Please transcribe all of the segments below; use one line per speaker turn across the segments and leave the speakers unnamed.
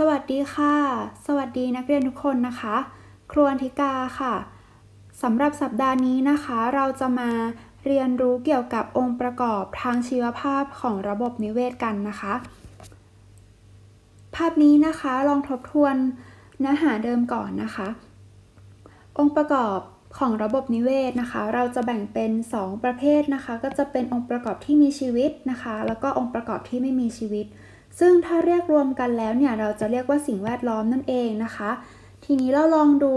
สวัสดีค่ะ สวัสดีนักเรียนทุกคนนะคะ ครูอันธิกาค่ะสำหรับสัปดาห์นี้นะคะ เราจะมาเรียนรู้เกี่ยวกับองค์ประกอบทางชีวภาพของระบบนิเวศกันนะคะ ภาพนี้นะคะลองทบทวนเนื้อหาเดิมก่อนนะคะ องค์ประกอบของระบบนิเวศนะคะ เราจะแบ่งเป็น 2 ประเภทนะคะ ก็จะเป็นองค์ประกอบที่มีชีวิตนะคะ แล้วก็องค์ประกอบที่ไม่มีชีวิต ซึ่งถ้าเรียกรวมกันแล้วเนี่ยเราจะเรียกว่าสิ่งแวดล้อมนั่นเองนะคะ ทีนี้เราลองดู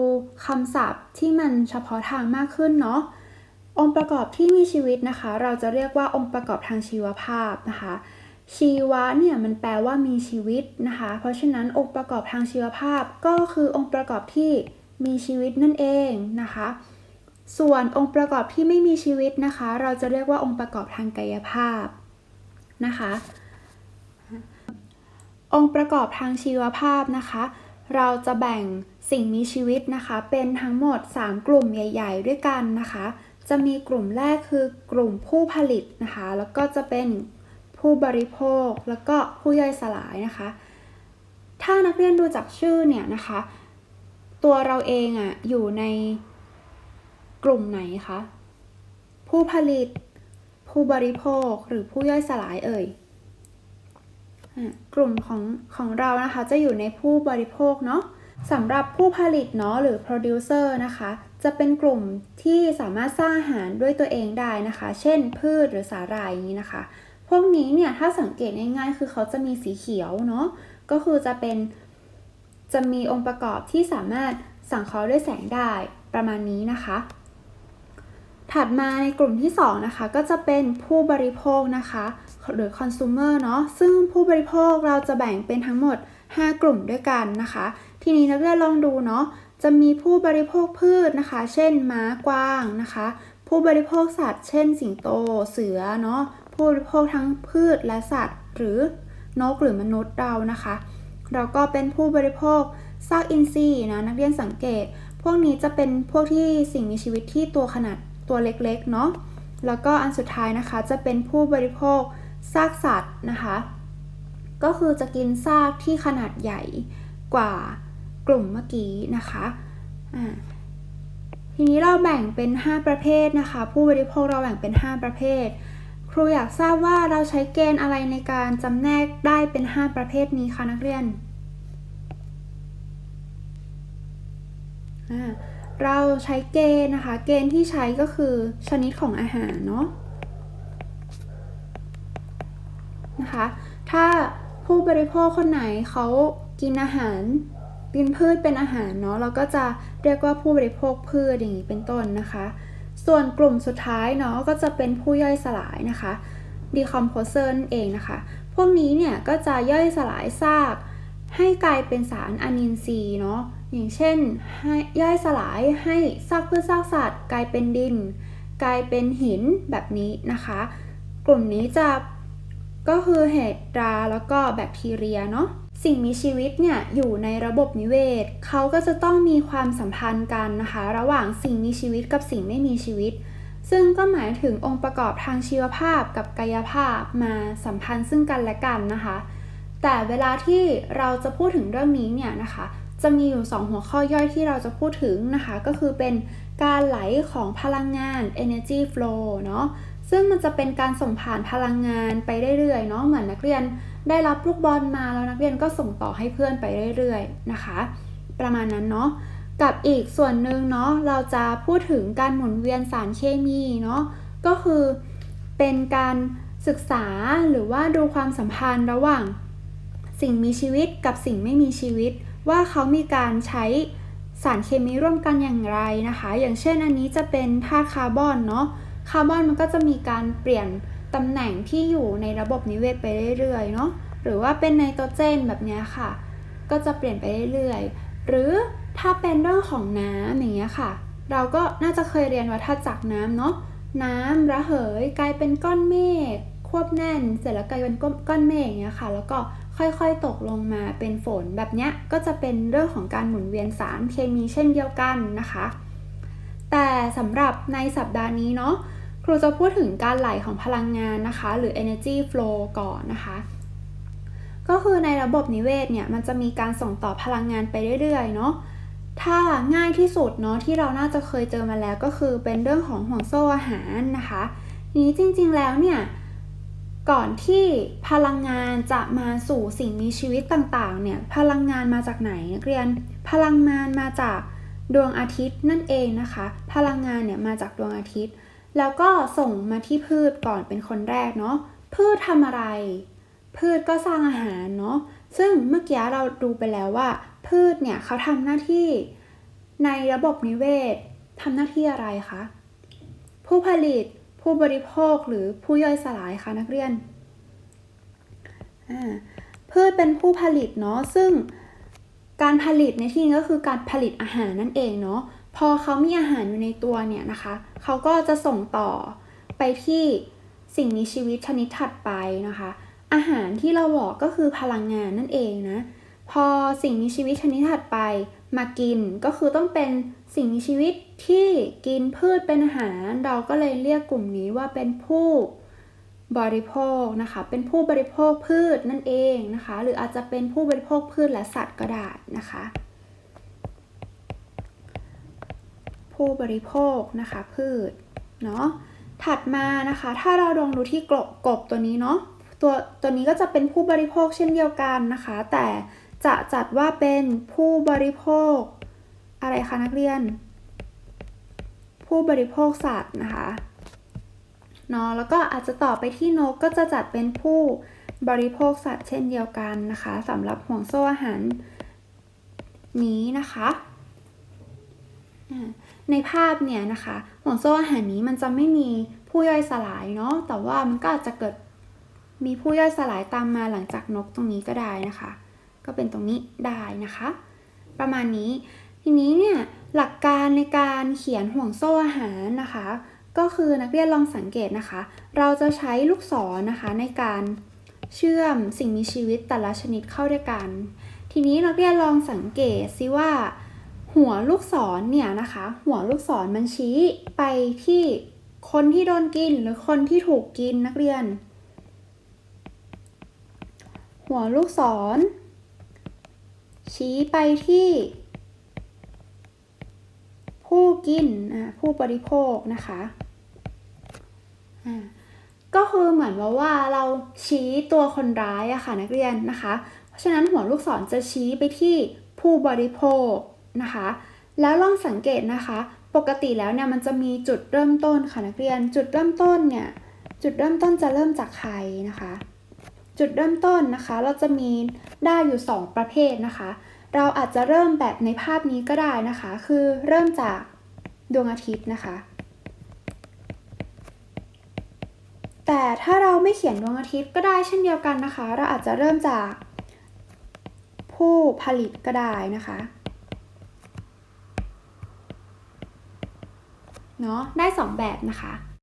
คำศัพท์ที่มันเฉพาะทางมากขึ้นเนาะองค์ประกอบที่มีชีวิตนะคะ เราจะเรียกว่าองค์ประกอบทางชีวภาพนะคะ ชีวะเนี่ยมันแปลว่ามีชีวิตนะคะ เพราะฉะนั้นองค์ประกอบทางชีวภาพก็คือองค์ประกอบที่มีชีวิตนั่นเองนะคะ ส่วนองค์ประกอบที่ไม่มีชีวิตนะคะ เราจะเรียกว่าองค์ประกอบทางกายภาพนะคะ องค์ประกอบทางชีวภาพนะคะ เราจะแบ่งสิ่งมีชีวิตนะคะ เป็นทั้งหมด 3 กลุ่มใหญ่ ๆ ด้วยกันนะคะ จะมีกลุ่มแรกคือกลุ่มผู้ผลิตนะคะ แล้วก็จะเป็นผู้บริโภคแล้วก็ผู้ย่อยสลายนะคะ ถ้านักเรียนดูจากชื่อเนี่ยนะคะ ตัวเราเองอะ่ะอยู่ในกลุ่มไหนคะผู้ผลิต ผู้บริโภคหรือผู้ย่อยสลายเอ่ย กลุ่มของของเรานะคะจะอยู่ในผู้บริโภคเนาะสำหรับผู้ผลิตเนาะหรือ producer นะคะ จะเป็นกลุ่มที่สามารถสร้างอาหารด้วยตัวเองได้นะคะ เช่น พืชหรือสาหร่ายอย่างนี้นะคะ พวกนี้เนี่ยถ้าสังเกตง่ายๆ คือเขาจะมีสีเขียวเนาะก็คือจะเป็นจะมีองค์ประกอบที่สามารถสังเคราะห์ด้วยแสงได้ประมาณนี้นะคะ ถัดมาในกลุ่มที่2นะคะก็จะเป็นผู้บริโภคนะคะ หรือ consumer เนาะซึ่งผู้บริโภคเราจะแบ่งเป็นทั้งหมด 5 กลุ่มด้วยกันนะคะ ทีนี้นักเรียนลองดูเนาะจะมีผู้บริโภคพืชนะคะ เช่นม้ากวางนะคะ ผู้บริโภคสัตว์เช่น สิงโตเสือเนาะผู้บริโภคทั้งพืชและสัตว์ หรือนกหรือมนุษย์เรานะคะเราก็เป็นผู้บริโภคซากอินทรีย์นะนักเรียนสังเกต พวกนี้จะเป็นพวกที่สิ่งมีชีวิตที่ตัวขนาดตัวเล็กๆเนาะแล้วก็อันสุดท้ายนะคะจะเป็นผู้บริโภค ซากสัตว์นะคะ ก็คือจะกินซากที่ขนาดใหญ่กว่ากลุ่มเมื่อกี้นะคะอ่าทีนี้เราแบ่งเป็น 5 ประเภทนะคะ ผู้บริโภคเราแบ่งเป็น 5 ประเภท ครูอยากทราบว่าเราใช้เกณฑ์อะไรในการจำแนกได้เป็น 5 ประเภทนี้คะนักเรียน เราใช้เกณฑ์นะคะ เกณฑ์ที่ใช้ก็คือชนิดของอาหารเนาะ นะคะ ถ้าผู้บริโภคคนไหนเขากินอาหารกินพืชเป็นอาหารเนาะเราก็จะเรียกว่าผู้บริโภคพืชอย่างนี้เป็นต้นนะคะ ส่วนกลุ่มสุดท้ายเนาะก็จะเป็นผู้ย่อยสลายนะคะ decomposer นั่นเองนะคะ พวกนี้เนี่ยก็จะย่อยสลายซาก ให้กลายเป็นสารอะนินทรีย์เนาะอย่างเช่นให้ย่อยสลายให้ซากพืชซากสัตว์ กลายเป็นดิน กลายเป็นหินแบบนี้นะคะ กลุ่มนี้จะ ก็คือเห็ดราแล้วก็แบคทีเรียเนาะสิ่งมีชีวิตเนี่ยอยู่ในระบบนิเวศ เขาก็จะต้องมีความสัมพันธ์กันนะคะ ระหว่างสิ่งมีชีวิตกับสิ่งไม่มีชีวิต ซึ่งก็หมายถึงองค์ประกอบทางชีวภาพกับกายภาพมาสัมพันธ์ซึ่งกันและกันนะคะ แต่เวลาที่เราจะพูดถึงเรื่องนี้เนี่ยนะคะ จะมีอยู่ 2 หัวข้อย่อยที่เราจะพูดถึงนะคะ ก็คือเป็นการไหลของพลังงาน energy flow เนาะ ซึ่งมันจะเป็นการส่งผ่านพลังงานไปเรื่อยๆเนาะเหมือนนักเรียนได้รับลูกบอลมาแล้วนักเรียนก็ส่งต่อให้เพื่อนไปเรื่อยๆนะคะ ประมาณนั้นเนาะกับอีกส่วนหนึ่งเนาะเราจะพูดถึงการหมุนเวียนสารเคมีเนาะก็คือเป็นการศึกษาหรือว่าดูความสัมพันธ์ระหว่าง สิ่งมีชีวิตกับสิ่งไม่มีชีวิต ว่าเขามีการใช้สารเคมีร่วมกันอย่างไรนะคะ อย่างเช่นอันนี้จะเป็นธาตุคาร์บอนเนาะ คาร์บอนมันก็จะมีการเปลี่ยนตำแหน่งที่อยู่ในระบบนิเวศไปเรื่อยๆเนาะหรือว่าเป็นไนโตรเจนแบบนี้ค่ะ ก็จะเปลี่ยนไปเรื่อยๆ หรือถ้าเป็นเรื่องของน้ำอย่างเงี้ยค่ะ เราก็น่าจะเคยเรียนวัฏจักรน้ำเนาะน้ำระเหยกลายเป็นก้อนเมฆควบแน่น เสร็จแล้วกลายเป็นก้อนเมฆอย่างเงี้ยค่ะ แล้วก็ค่อยๆตกลงมาเป็นฝนแบบเนี้ยก็จะเป็นเรื่องของการหมุนเวียนสารเคมีเช่นเดียวกันนะคะ แต่สำหรับในสัปดาห์นี้เนาะครูจะพูดถึงการไหลของพลังงานนะคะ หรือ energy flow ก่อนนะคะ ก็คือในระบบนิเวศเนี่ย มันจะมีการส่งต่อพลังงานไปเรื่อยๆเนาะถ้าง่ายที่สุดเนาะที่เราน่าจะเคยเจอมาแล้วก็คือเป็นเรื่องของห่วงโซ่อาหารนะคะทีนี้จริงๆแล้วเนี่ยก่อนที่พลังงานจะมาสู่สิ่งมีชีวิตต่างๆเนี่ยพลังงานมาจากไหนนักเรียน พลังงานมาจาก ดวงอาทิตย์นั่นเองนะคะ พลังงานเนี่ยมาจากดวงอาทิตย์ แล้วก็ส่งมาที่พืชก่อนเป็นคนแรกเนาะพืชทำอะไร พืชก็สร้างอาหารเนาะซึ่งเมื่อกี้เราดูไปแล้วว่า พืชเนี่ยเขาทำหน้าที่ในระบบนิเวศทำหน้าที่อะไรคะผู้ผลิตผู้บริโภคหรือผู้ย่อยสลายคะนักเรียนพืชเป็นผู้ผลิตเนาะซึ่ง การผลิตในที่นี้ก็คือการผลิตอาหารนั่นเองเนาะพอเขามีอาหารอยู่ในตัวเนี่ยนะคะเขาก็จะส่งต่อไปที่สิ่งมีชีวิตชนิดถัดไปนะคะ อาหารที่เราบอกก็คือพลังงานนั่นเองนะพอสิ่งมีชีวิตชนิดถัดไปมากินก็คือต้องเป็นสิ่งมีชีวิตที่กินพืชเป็นอาหาร เราก็เลยเรียกกลุ่มนี้ว่าเป็นผู้ บริโภคนะคะ เป็นผู้บริโภคพืชนั่นเองนะคะ หรืออาจจะเป็นผู้บริโภคพืชและสัตว์ก็ได้นะคะ ผู้บริโภคนะคะพืชเนาะถัดมานะคะ ถ้าเราลองดูที่กบกบตัวนี้เนาะตัวตัวนี้ก็จะเป็นผู้บริโภคเช่นเดียวกันนะคะ แต่จะจัดว่าเป็นผู้บริโภค อะไรคะนักเรียน ผู้บริโภคสัตว์นะคะ เนาะแล้วก็อาจจะต่อไปที่นกก็จะจัดเป็นผู้บริโภคสัตว์เช่นเดียวกันนะคะสำหรับห่วงโซ่อาหารนี้นะคะในภาพเนี่ยนะคะห่วงโซ่อาหารนี้มันจะไม่มีผู้ย่อยสลายเนาะแต่ว่ามันก็อาจจะเกิดมีผู้ย่อยสลายตามมาหลังจากนกตรงนี้ก็ได้นะคะ ก็เป็นตรงนี้ได้นะคะ ประมาณนี้ทีนี้เนี่ยหลักการในการเขียนห่วงโซ่อาหารนะคะ ก็คือนักเรียนลองสังเกตนะคะ เราจะใช้ลูกศรนะคะในการเชื่อมสิ่งมีชีวิตแต่ละชนิดเข้าด้วยกัน ทีนี้นักเรียนลองสังเกตซิว่า หัวลูกศรเนี่ยนะคะ หัวลูกศรมันชี้ไปที่คนที่โดนกินหรือคนที่ถูกกินนักเรียน หัวลูกศร ชี้ไปที่ ผู้กินอ่าผู้บริโภคนะคะ ก็คือเหมือนว่าว่าเราชี้ตัวคนร้ายอะค่ะนักเรียนนะคะ เพราะฉะนั้นหัวลูกศรจะชี้ไปที่ผู้บริโภคนะคะ แล้วลองสังเกตนะคะ ปกติแล้วเนี่ยมันจะมีจุดเริ่มต้นค่ะนักเรียน จุดเริ่มต้นเนี่ยจุดเริ่มต้นจะเริ่มจากใครนะคะ จุดเริ่มต้นนะคะ เราจะมีได้อยู่ 2 ประเภทนะคะ เราอาจจะเริ่มแบบในภาพนี้ก็ได้นะคะ คือเริ่มจากดวงอาทิตย์นะคะ แต่ถ้าเราไม่เขียนดวงอาทิตย์ก็ได้เช่นเดียวกันนะคะ เราอาจจะเริ่มจาก ผู้ผลิตก็ได้นะคะเนาะได้ 2 แบบนะคะ